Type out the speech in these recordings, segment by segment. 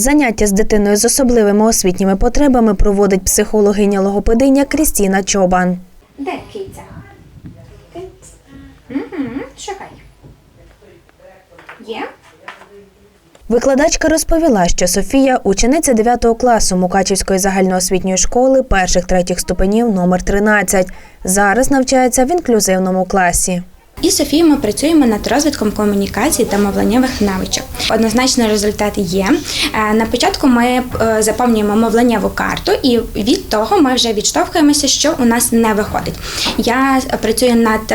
Заняття з дитиною з особливими освітніми потребами проводить психологиня логопединя Крістіна Чобан. Де киця? Шукай. Є? Викладачка розповіла, що Софія учениця 9 класу Мукачівської загальноосвітньої школи перших третіх ступенів номер 13. Зараз навчається в інклюзивному класі. І Софії ми працюємо над розвитком комунікації та мовленнєвих навичок. Однозначно результат є. Е, На початку ми е, заповнюємо мовленнєву карту, і від того ми вже відштовхуємося, що у нас не виходить. Я працюю над.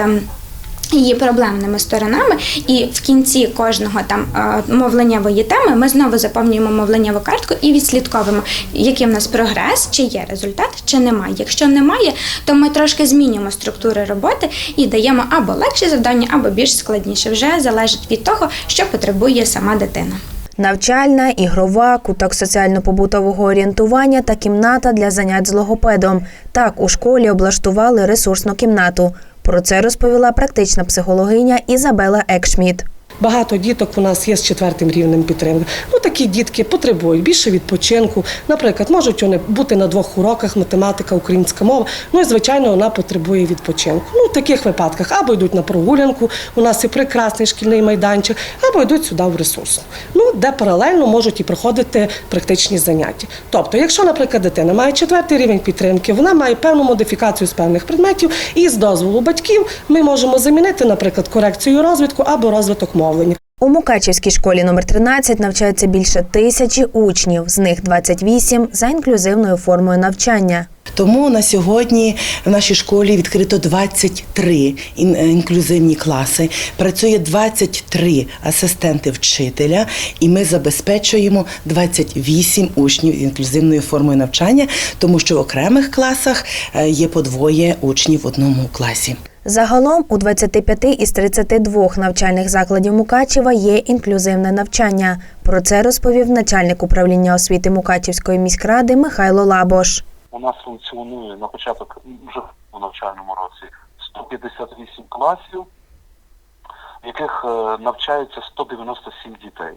Її проблемними сторонами, і в кінці кожного там е, мовленнєвої теми ми знову заповнюємо мовленнєву картку і відслідковуємо, який в нас прогрес, чи є результат, чи немає. Якщо немає, то ми трошки змінюємо структури роботи і даємо або легші завдання, або більш складніше. Вже залежить від того, що потребує сама дитина. Навчальна, ігрова, куток соціально-побутового орієнтування та кімната для занять з логопедом. Так у школі облаштували ресурсну кімнату. Про це розповіла практична психологиня Ізабела Екшміт. Багато діток у нас є з четвертим рівнем підтримки. Ну такі дітки потребують більше відпочинку. Наприклад, можуть вони бути на двох уроках математика, українська мова. Ну і звичайно, вона потребує відпочинку. Ну в таких випадках або йдуть на прогулянку. У нас є прекрасний шкільний майданчик, або йдуть сюди в ресурсну. Ну де паралельно можуть і проходити практичні заняття. Тобто, якщо, наприклад, дитина має четвертий рівень підтримки, вона має певну модифікацію з певних предметів, і з дозволу батьків ми можемо замінити, наприклад, корекцію розвитку або розвиток мовлення. У Мукачівській школі номер 13 навчаються більше тисячі учнів, з них 28 за інклюзивною формою навчання. Тому на сьогодні в нашій школі відкрито 23 е, інклюзивні класи. Працює 23 асистенти вчителя, і ми забезпечуємо 28 учнів з інклюзивною формою навчання, тому що в окремих класах е, є по двоє учнів в одному класі. Загалом у 25 із 32 навчальних закладів Мукачева є інклюзивне навчання. Про це розповів начальник управління освіти Мукачівської міськради Михайло Лабош. У нас функціонує на початок вже у навчальному році 158 класів, в яких е, навчається 197 дітей.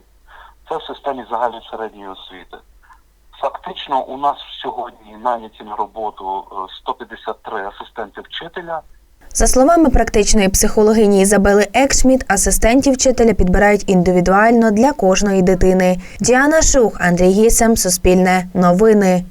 Це в системі загальної середньої освіти. Фактично, у нас сьогодні наняті на роботу е, 153 асистенти вчителя. За словами практичної психологині Ізабели Екшміт, асистентів вчителя підбирають індивідуально для кожної дитини. Діана Шух, Андрій Гісем, Суспільне, Новини.